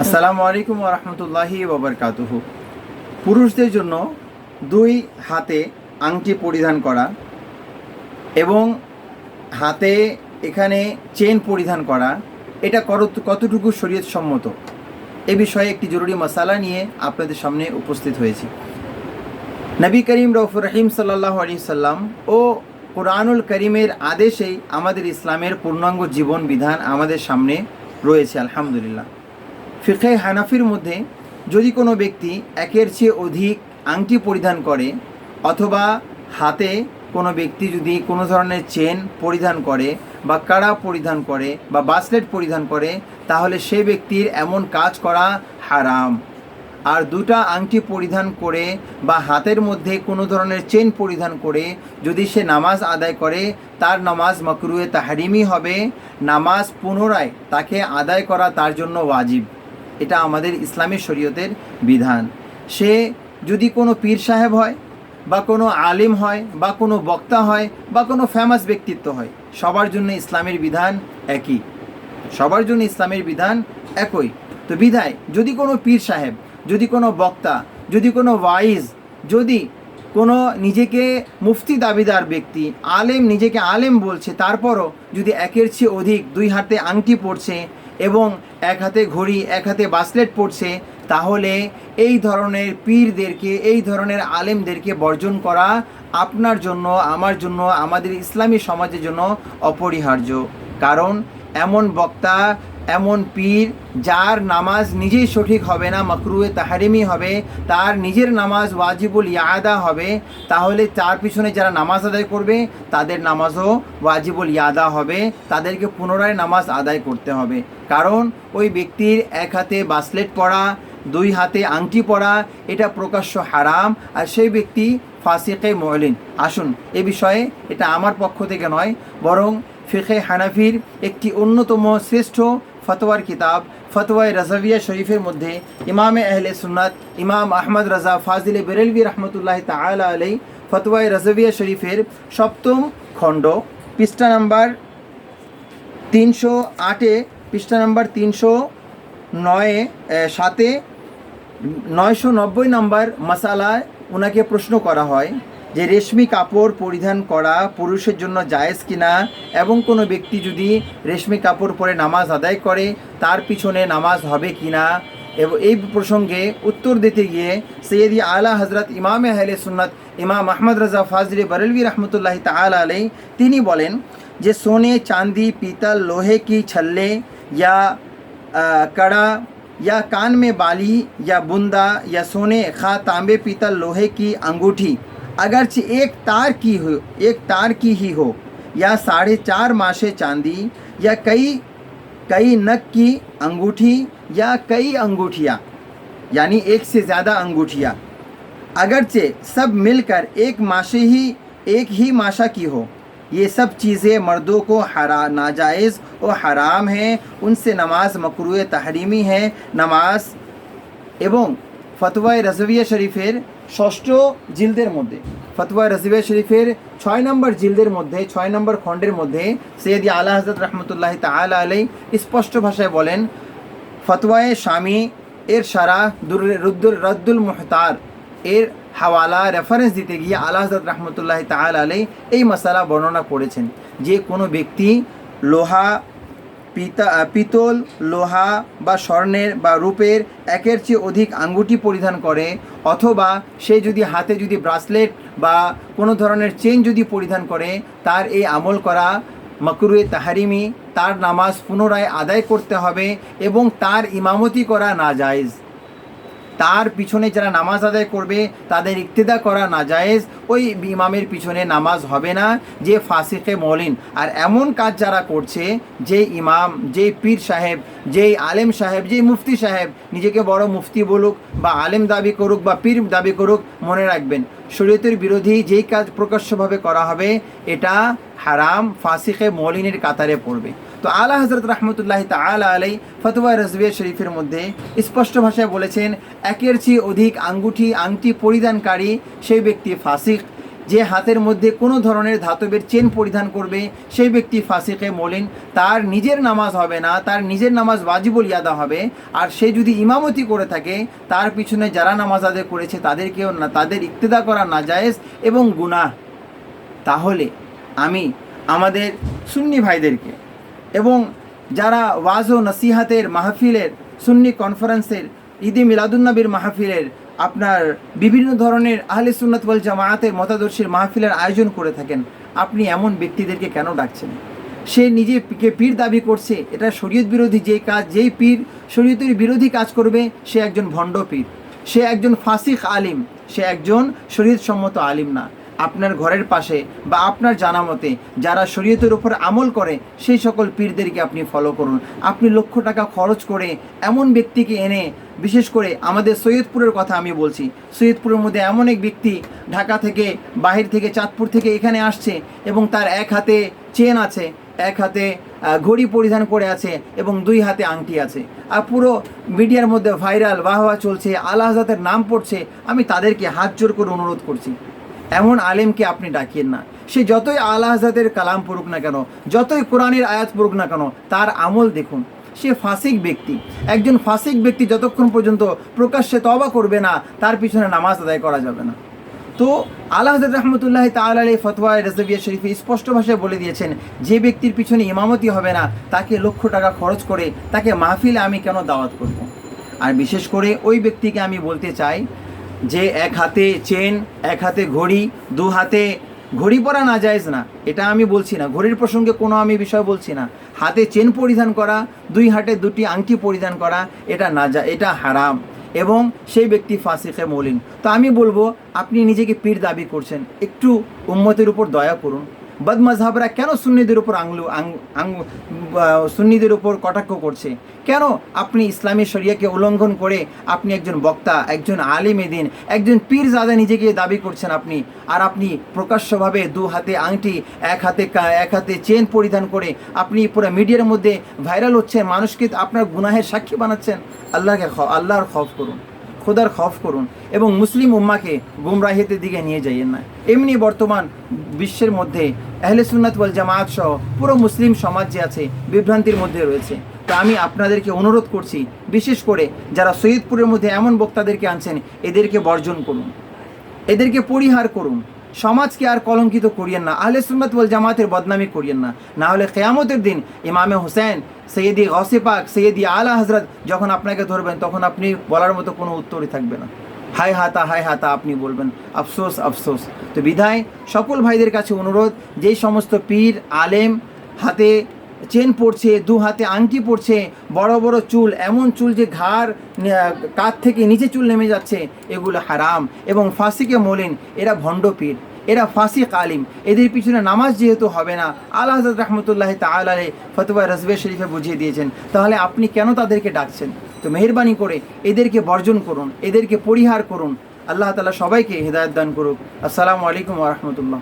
আসসালামু আলাইকুম রহমতুল্লাহি ওবরকাতুহ পুরুষদের জন্য দুই হাতে আংটি পরিধান করা এবং হাতে এখানে চেন পরিধান করা, এটা কত- কতটুকু শরীয়ত সম্মত এ বিষয়ে একটি জরুরি মশালা নিয়ে আপনাদের সামনে উপস্থিত হয়েছি। নবী করিম রফুর রহিম সাল্লাহ আলি সাল্লাম ও কোরআনুল করিমের আদেশেই আমাদের ইসলামের পূর্ণাঙ্গ জীবন বিধান আমাদের সামনে রয়েছে, আলহামদুলিল্লাহ। ফিখে হানাফির মধ্যে যদি কোনো ব্যক্তি একের চেয়ে অধিক আংটি পরিধান করে অথবা হাতে কোনো ব্যক্তি যদি কোনো ধরনের চেন পরিধান করে বা কাড়া পরিধান করে বা বাসলেট পরিধান করে, তাহলে সে ব্যক্তির এমন কাজ করা হারাম। আর দুটা আংটি পরিধান করে বা হাতের মধ্যে কোনো ধরনের চেন পরিধান করে যদি সে নামাজ আদায় করে, তার নামাজ মকরুয়ে তাহারিমি হবে। নামাজ পুনরায় তাকে আদায় করা তার জন্য ওয়াজিব। এটা আমাদের ইসলামী শরীয়তের বিধান। সে যদি কোনো পীর সাহেব হয়, বা কোনো আলিম হয়, বা কোনো বক্তা হয়, বা কোনো ফেমাস ব্যক্তিত্ব হয়, সবার জন্য ইসলামের বিধান একই। সবার জন্য ইসলামের বিধান একই। তো বিধায়, যদি কোনো পীর সাহেব, যদি কোনো বক্তা, যদি কোনো ওয়াইজ, যদি কোনো নিজেকে মুফতি দাবিদার ব্যক্তি, আলেম নিজেকে আলেম বলছে, তারপরও যদি একের চেয়ে অধিক দুই হাতে আংটি পড়ছে এবং এক হাতে ঘড়ি, এক হাতে বাসলেট পড়ছে তাহলে এই ধরনের পীরদেরকে, এই ধরনের আলেমদেরকে বর্জন করা আপনার জন্য, আমার জন্য, আমাদের ইসলামী সমাজের জন্য অপরিহার্য। কারণ এমন বক্তা এমন পীর যার নামাজ নিজেই সঠিক হবে না মকরুয়ে তাহারিমি হবে, তার নিজের নামাজ ওয়াজিবুল ইয়াদা হবে, তাহলে তার পিছনে যারা নামাজ আদায় করবে, তাদের নামাজও ওয়াজিবুল ইয়াদা হবে, তাদেরকে পুনরায় নামাজ আদায় করতে হবে। কারণ ওই ব্যক্তির এক হাতে বাসলেট পরা, দুই হাতে আংটি পরা, এটা প্রকাশ্য হারাম, আর সেই ব্যক্তি ফাসিকে মহলিন। আসুন, এ বিষয়ে এটা আমার পক্ষ থেকে নয়, বরং ফিখে হানাফির একটি অন্যতম শ্রেষ্ঠ ফতোয়ার কিতাব, ফতোয়ায় রাজাবিয়া শরীফের মধ্যে ইমামে আহলে সুন্নাত ইমাম আহমদ রাজা ফাজিলে বেরেলভি রহমতুল্লাহ তালা আলাই ফতোয়ায় রাজাবিয়া শরীফের সপ্তম খণ্ড, পৃষ্ঠা নাম্বার তিনশো আটে, পৃষ্ঠা নাম্বার তিনশো নয়ে সাতে, নয়শো নব্বই নম্বর মশালায় ওনাকে প্রশ্ন করা হয়। যে রেশমি কাপড় পরিধান করা পুরুষের জন্য জায়েজ কিনা এবং কোনো ব্যক্তি যদি রেশমি কাপড় পরে নামাজ আদায় করে তার পিছনে নামাজ হবে কিনা এবং এই প্রসঙ্গে উত্তর দিতে গিয়ে সৈয়দি আলা হজরত ইমামে আহলে সুন্নত ইমাম আহমদ রাজা ফাজলি বরেলভি রহমতুল্লাহ তালা আলাই তিনি বলেন যে সোনে চাঁদি পিতল লোহে কি ছল্লে या अ, कड़ा या कान में बाली या बुंदा या सोने खा तांबे पीतल लोहे की अंगूठी अगरचे एक तार की हो, एक तार की ही हो, या साढ़े चार माशे चांदी, या कई कई नक की अंगूठी, या कई अंगूठियाँ, यानी एक से ज़्यादा अंगूठियाँ। अगरचे सब मिलकर एक माशे ही, एक ही माशा की हो। ये सब चीज़ें मर्दों को हरा, नाजायज़ और हराम हैं। उनसे नमाज़ मकरू तहरीमी है। नमाज़ एवं फतवा रजविया शरीफ़ेर ষষ্ঠ জিলদের মধ্যে। ফতোয়ায় রাজবিয়া শরীফের ছয় নম্বর জিলদের মধ্যে, ছয় নম্বর খণ্ডের মধ্যে সৈয়দি আলা হজরত রহমতুল্লাহ তালা আলাই স্পষ্ট ভাষায় বলেন, ফতোয়ায় স্বামী এর সারা রুদ্দুল রদ্দুল মুহতার এর হাওয়ালা রেফারেন্স দিতে গিয়ে আল্লাহ হজরত রহমতুল্লাহ তাল আলাই এই মশালা বর্ণনা করেছেন। যে কোনো ব্যক্তি লোহা পিতা পিতল, লোহা বা স্বর্ণের বা রূপের একের চেয়ে অধিক আঙ্গুটি পরিধান করে, অথবা সে যদি হাতে যদি ব্রাসলেট বা কোনো ধরনের চেন যদি পরিধান করে, তার এই আমল করা মকরুয়ে তাহারিমি, তার নামাজ পুনরায় আদায় করতে হবে এবং তার ইমামতি করা না তার পিছনে যারা নামাজ আদায় করবে, তাদের ইক্তেদা করা না জায়েজ ওই ইমামের পিছনে নামাজ হবে না, যে ফাসিকে মলিন। আর এমন কাজ যারা করছে, যে ইমাম যেই পীর সাহেব যেই আলেম সাহেব যেই মুফতি সাহেব, নিজেকে বড় মুফতি বলুক বা আলেম দাবি করুক বা পীর দাবি করুক, মনে রাখবেন, শরীয়তের বিরোধী যেই কাজ প্রকাশ্যভাবে করা হবে, এটা হারাম, ফাসিকে মলিনের কাতারে পড়বে। তো আলা হজরত রহমতুল্লাহ তালা আলাই ফতোয়া রজবিয়া শরীফের মধ্যে স্পষ্ট ভাষায় বলেছেন, একের চেয়ে অধিক আঙ্গুঠি, আংটি পরিধানকারী সেই ব্যক্তি ফাসিক। যে হাতের মধ্যে কোনো ধরনের ধাতবের চেন পরিধান করবে, সেই ব্যক্তি ফাসিকে মলিন। তার নিজের নামাজ হবে না, তার নিজের নামাজ ওয়াজিবুল ইয়াদা হবে। আর সে যদি ইমামতি করে থাকে, তার পিছনে যারা নামাজ আদায় করেছে, তাদেরকেও না, তাদের ইক্তেদা করা না নাজায়েজ এবং গুনাহ। তাহলে আমি আমাদের সুন্নি ভাইদেরকে এবং যারা ওয়াজ ও নসিহাতের মাহফিলের সুন্নি কনফারেন্সের ঈদে মিলাদুন্নবীর মাহফিলের আপনার বিভিন্ন ধরনের আহলে সুন্নত ওয়াল জামায়াতের মতাদর্শীর মাহফিলের আয়োজন করে থাকেন, আপনি এমন ব্যক্তিদেরকে কেন ডাকছেন? সে নিজে কে পীর দাবি করছে, এটা শরীয়ত বিরোধী যেই কাজ, যেই পীর শরীয়তের বিরোধী কাজ করবে, সে একজন ভণ্ড পীর। সে একজন ফাসিক আলিম, সে একজন শরীয়ত সম্মত আলিম না। আপনার ঘরের পাশে বা আপনার জানা মতে যারা শরীয়তের উপর আমল করে, সেই সকল পীরদেরকে আপনি ফলো করুন। আপনি লক্ষ টাকা খরচ করে এমন ব্যক্তিকে এনে, বিশেষ করে আমাদের সৈয়দপুরের কথা আমি বলছি। সৈয়দপুরের মধ্যে এমন এক ব্যক্তি ঢাকা থেকে বাহির থেকে চাঁদপুর থেকে এখানে আসছে এবং তার এক হাতে চেন আছে, এক হাতে ঘড়ি পরিধান করে আছে এবং দুই হাতে আংটি আছে। আর পুরো মিডিয়ার মধ্যে ভাইরাল, বাহবা চলছে, আল্লাহ নাম পড়ছে। আমি তাদেরকে হাত জোর করে অনুরোধ করছি। এমন আলেমকে আপনি ডাকিয়েন না। সে যতই আল্লাহ হাজাতের কালাম পড়ুক না কেন, যতই কোরআনের আয়াত পড়ুক না কেন, তার আমল দেখুন। সে ফাসিক ব্যক্তি। একজন ফাসিক ব্যক্তি যতক্ষণ পর্যন্ত প্রকাশ্যে তবা করবে না, তার পিছনে নামাজ আদায় করা যাবে না। তো আল্লাহ রহমতুল্লাহ তাল আলী ফতোয়া রেজবিয়া শরীফে স্পষ্ট ভাষায় বলে দিয়েছেন, যে ব্যক্তির পিছনে ইমামতি হবে না, তাকে লক্ষ টাকা খরচ করে তাকে মাহফিলে আমি কেন দাওয়াত করব। আর বিশেষ করে ওই ব্যক্তিকে আমি বলতে চাই যে এক হাতে চেন, এক হাতে ঘড়ি, দু হাতে ঘড়ি পরা না যায়জ না। এটা আমি বলছি না। ঘড়ির প্রসঙ্গে কোনো আমি বিষয় বলছি না। হাতে চেন পরিধান করা, দুই হাতে দুটি আংটি পরিধান করা, এটা না যা এটা হারাম। এবং সেই ব্যক্তি ফাসিকে মলিন। তো আমি বলব, আপনি নিজেকে পীর দাবি করছেন। একটু উম্মতের উপর দয়া করুন। বদমজহাবরা কেন সুন্নিদের উপর আংলু, আং- আং- সুন্নিদের উপর কটাক্ষ করছে? কেন আপনি ইসলামী শরিয়াকে উল্লঙ্ঘন করে আপনি একজন বক্তা, একজন আলিমে দিন একজন পীর জাদা নিজেকে দাবি করছেন আপনি, আর আপনি প্রকাশ্যভাবে দু হাতে আংটি, এক হাতে এক হাতে চেন পরিধান করে আপনি পুরো মিডিয়ার মধ্যে ভাইরাল হচ্ছেন, মানুষকে আপনার গুনাহের সাক্ষী বানাচ্ছেন? আল্লাহকে আল্লাহর খফ করুন। খোদার খফ করুন এবং মুসলিম উম্মাকে গুমরাহিতের দিকে নিয়ে যাইয়েন না। এমনি বর্তমান বিশ্বের মধ্যে আহলে সুন্নাত ওয়াল জামায়াত সহ পুরো মুসলিম সমাজ যে আছে বিভ্রান্তির মধ্যে রয়েছে। তা আমি আপনাদেরকে অনুরোধ করছি, বিশেষ করে যারা সৈয়দপুরের মধ্যে এমন বক্তাদেরকে আনছেন, এদেরকে বর্জন করুন। এদেরকে পরিহার করুন। সমাজকে আর কলঙ্কিত করিয়েন না, আহলে সুন্নাত ওয়াল জামাতের বদনামি করিয়েন না। না হলে কেয়ামতের দিন ইমামে হোসেন সৈয়দি গসে পাক, সৈয়দি আলা হজরত যখন আপনাকে ধরবেন, তখন আপনি বলার মতো কোনো উত্তরই থাকবে না। হাই হাতা হাই হাতা আপনি বলবেন, আফসোস আফসোস। তো বিধায় সকল ভাইদের কাছে অনুরোধ, যেই সমস্ত পীর, আলেম, হাতে চেন পড়ছে, দু হাতে আংটি পড়ছে, বড় বড় চুল, এমন চুল যে ঘাড় কাঁধ থেকে নিচে চুল নেমে যাচ্ছে, এগুলো হারাম। এবং ফাঁসিকে মলিন, এরা ভণ্ড পীর। এরা ফাঁসি কালিম। এদের পিছনে নামাজ যেহেতু হবে না, আল্লাহ হজরত রহমতুল্লাহ তালে ফতোয়া রসবে শরীফে বুঝিয়ে দিয়েছেন, তাহলে আপনি কেন তাদেরকে ডাকছেন? তো মেহরবানি করে এদেরকে বর্জন করুন, এদেরকে পরিহার করুন। আল্লাহ তালা সবাইকে হৃদায়ত দান করুক। আসসালামু আলাইকুম রহমতুল্লাহ।